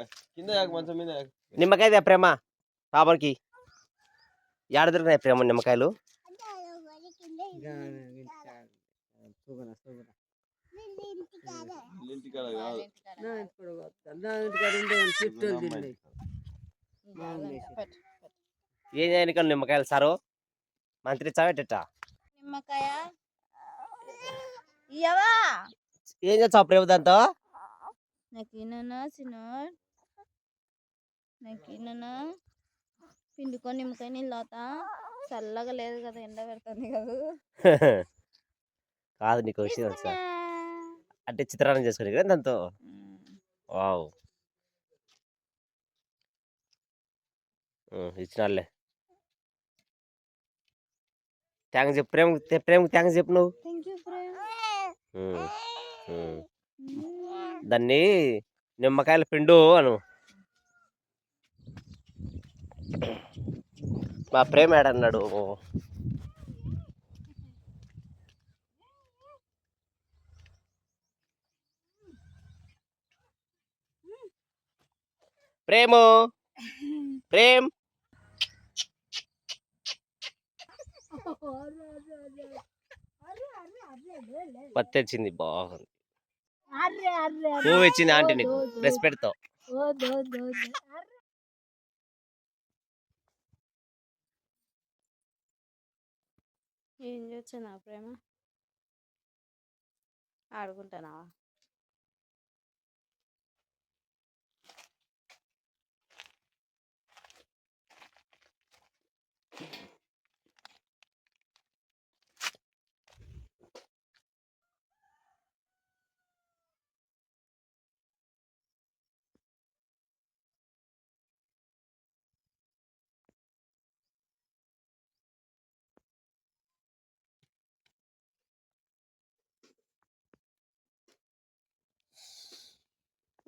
నిమ్మకాయ కింద మంచం మీద. నిమ్మకాయ ప్రేమ పాపనికి ఏడ దొరికినాయి ప్రేమ నిమ్మకాయలు? ఏం చేయని కానీ నిమ్మకాయలు సారు? మంత్రి చావేట నిమ్మకాయ? ఏం చేస్తావు ప్రేమ దాంతో? నాకు ఇన్న పిండుకొని నిమ్మకాయ నీళ్ళు చల్లగా లేదు కదా ఎండ పెడుతుంది కదా. కాదు నీకు విషయం తెలుసా? అంటే చిత్రాన్నం చేసుకుని కదా దాంతో? వావ్. ఇచ్చినాలే థ్యాంక్స్ చెప్పు ప్రేమ ప్రేమకి థ్యాంక్స్ చెప్పు నువ్వు. దాన్ని నిమ్మకాయల పిండు అను. మా ప్రేమ ఏడన్నాడు? ప్రేము? ప్రేమ్? పత్తి వచ్చింది బాగుంది పువ్వు ఇచ్చింది ఆంటీ నీకు రెస్పెక్ట్ ఏం ఏం నా ప్రేమ? ఆడుకుంటున్నావా?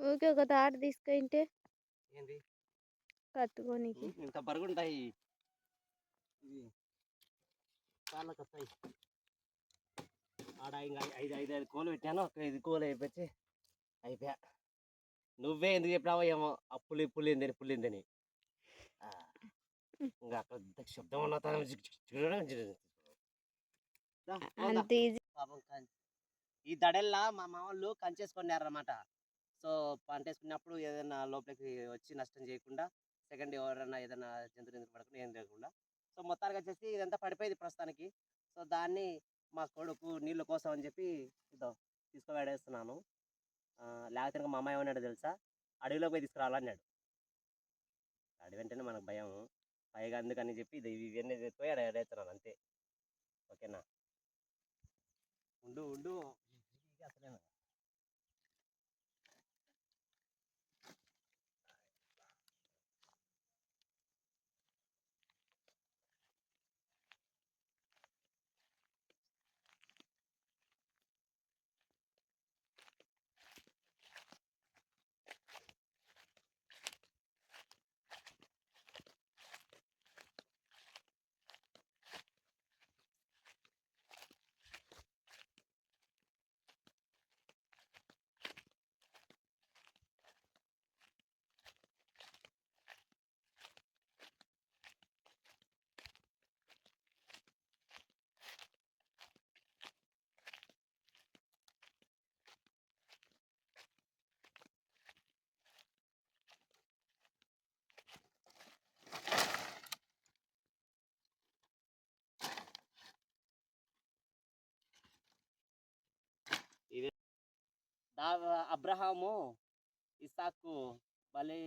ఊరికే ఒక తాట తీసుకుంటే కట్టుకోనికి ఇంత బరుగుంటాయి చాలా కత్తాయి ఆడ ఇంకా ఐదు ఐదు ఐదు కోలు పెట్టాను. ఒక ఐదు కోలు అయిపోయి అయిపోయా నువ్వే ఎందుకు చెప్పినావో ఏమో. ఆ పులి పులిందని పులిందని ఆ, ఇంకా అక్కడ పెద్ద శబ్దం ఉన్న పాపం ఈ దడెల్లా మా మామూలు కంచేసుకున్నారన్నమాట. సో పంటేసుకున్నప్పుడు ఏదైనా లోపలికి వచ్చి నష్టం చేయకుండా సెకండ్ ఎవరైనా ఏదైనా జంతువు నిద్ర పడకుండా ఏం లేకుండా సో మొత్తానికి వచ్చేసి ఇదంతా పడిపోయింది ప్రస్తుతానికి. సో దాన్ని మా కొడుకు నీళ్ళ కోసం అని చెప్పి ఇదో తీసుకువేడేస్తున్నాను లేకపోతే ఇంకా మా అమ్మాయి ఏమన్నాడు తెలుసా? అడవిలో పోయి తీసుకురావాలన్నాడు. అడవి అంటేనే మనకు భయం. పైగా అందుకని చెప్పి ఇది ఇవన్నీ పోయి అక్కడ అంతే. ఓకేనా? ఉండు ఉండు. అసలేనా అబ్రహాము ఇసాకు బలి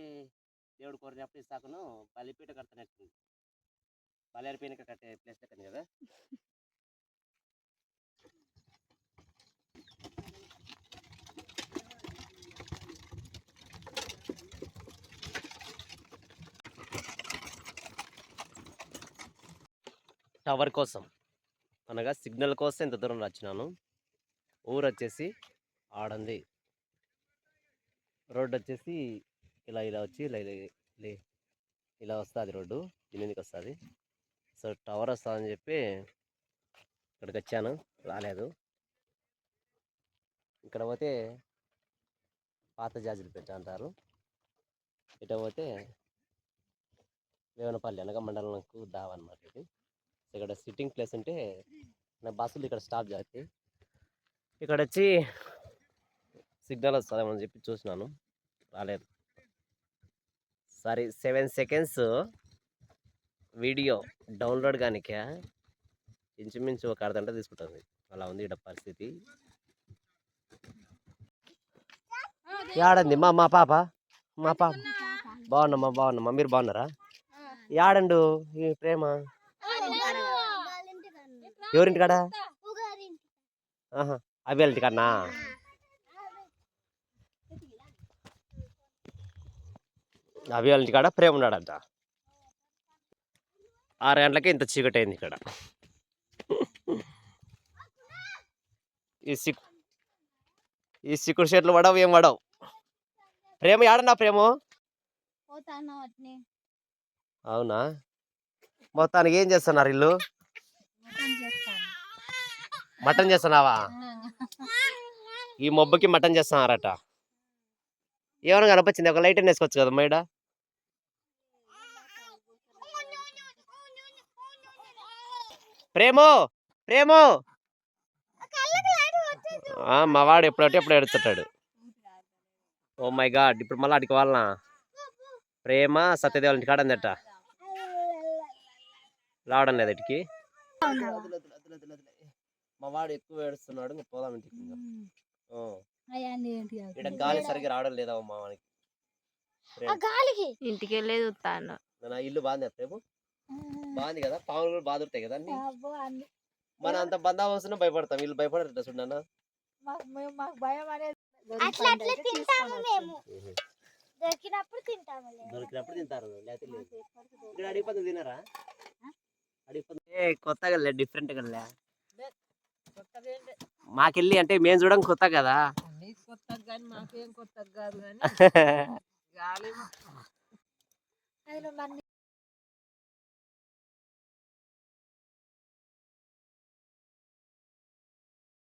దేవుడు కోరినప్పుడు ఇసాకును బలిపీట కడతానట్టు బలేరు కట్టే ప్లేస్ దగ్గర కదా. టవర్ కోసం అనగా సిగ్నల్ కోసం ఇంత దూరం వచ్చినాను ఊరు వచ్చేసి ఆడంది రోడ్డు వచ్చేసి ఇలా ఇలా వచ్చి ఇలా ఇలా ఇలా- వస్తుంది రోడ్డు. దీనికి వస్తుంది. సో టవర్ వస్తుందని చెప్పి ఇక్కడికి వచ్చాను. రాలేదు. ఇక్కడ పోతే పాత జాజులు పెట్ట అంటారు. ఇట పోతే వేవనపల్లి అనగా మండలంకు దావన్నమాట అనమాట ఇది. ఇక్కడ సిట్టింగ్ ప్లేస్ ఉంటే నా బస్సులు ఇక్కడ స్టాప్ చేస్తాయి ఇక్కడ వచ్చి సిగ్నల్ వస్తుందేమని చెప్పి చూసినాను. రాలేదు. సరే సెవెన్ సెకండ్స్ వీడియో డౌన్లోడ్ కానిక ఇంచుమించు ఒక అర్ధ గంట తీసుకుంటుంది. అలా ఉంది ఇక్కడ పరిస్థితి. యాడంది? మా మా పాప? మా పాప? బాగున్నామ్మా బాగున్నామ్మా మీరు బాగున్నారా? యాడండు ఈ ప్రేమ? ఎవరింటి కాడ ఆహా అవి ఇంటి అవి ఇంటి కాడ ప్రేమ ఉన్నాడంట ఆరు గంటలకి ఇంత చీకటి అయింది ఇక్కడ. ఈ సిక్ ఈ సిక్కుడు చెట్లు పడవు ఏం పడవు. ప్రేమ యాడన్నా ప్రేమ? అవునా? మొత్తానికి ఏం చేస్తున్నారు ఇల్లు? మటన్ చేస్తాను. మటన్ చేస్తున్నావా? ఈ మొబ్బకి మటన్ చేస్తున్నారట. ఏమైనా కనిపించింది ఒక లైట్ వేసుకోవచ్చు కదా మైడ? ప్రేమో ప్రేమో. ఆ, మా వాడు ఎప్పుడంటే ఎప్పుడు ఎడుతుంటాడు ఓ మై గాడ్ ఇప్పుడు మళ్ళీ అడికి వాళ్ళనా ప్రేమ సత్యదేవుల కాడ అందట రావడం లేదు ఇటుకి? మా వాడు ఎక్కువ ఏడుస్తున్నాడు ఇంకా పోదాం ఇంటికి ఇంకా. ఓ, అయ్యండి ఏంటి ఈడ గాలి సరిగ్గా రావడం లేదా మా వానికి? ఆ గాలికి? ఇంటికి వెళ్ళే నా ఇల్లు బాగుంది ప్రేమ? బాగుంది కదా? పాములు కూడా బాగా దొరుకుతాయి కదా అన్ని? అబ్బో అన్ని. మన అంత బందావస్తున్నా భయపడతాం. వీళ్ళు భయపడరు చూడన్నా మాకు భయం అనేది అట్లా అట్లా తింటాము మేము. దొరికినప్పుడు తింటాము దొరికినప్పుడు తింటారు. లేకపోతే లేదు. ఇక్కడ అడిగిపోతుంది తినరా? అడిగిపోతుంది ఏ కొత్తగా లే డిఫరెంట్గా లే. మాకెళ్ళి అంటే మేము చూడడం కొత్త కదా? నీకు కానీ మాకేం కొత్తగా కాదు కానీ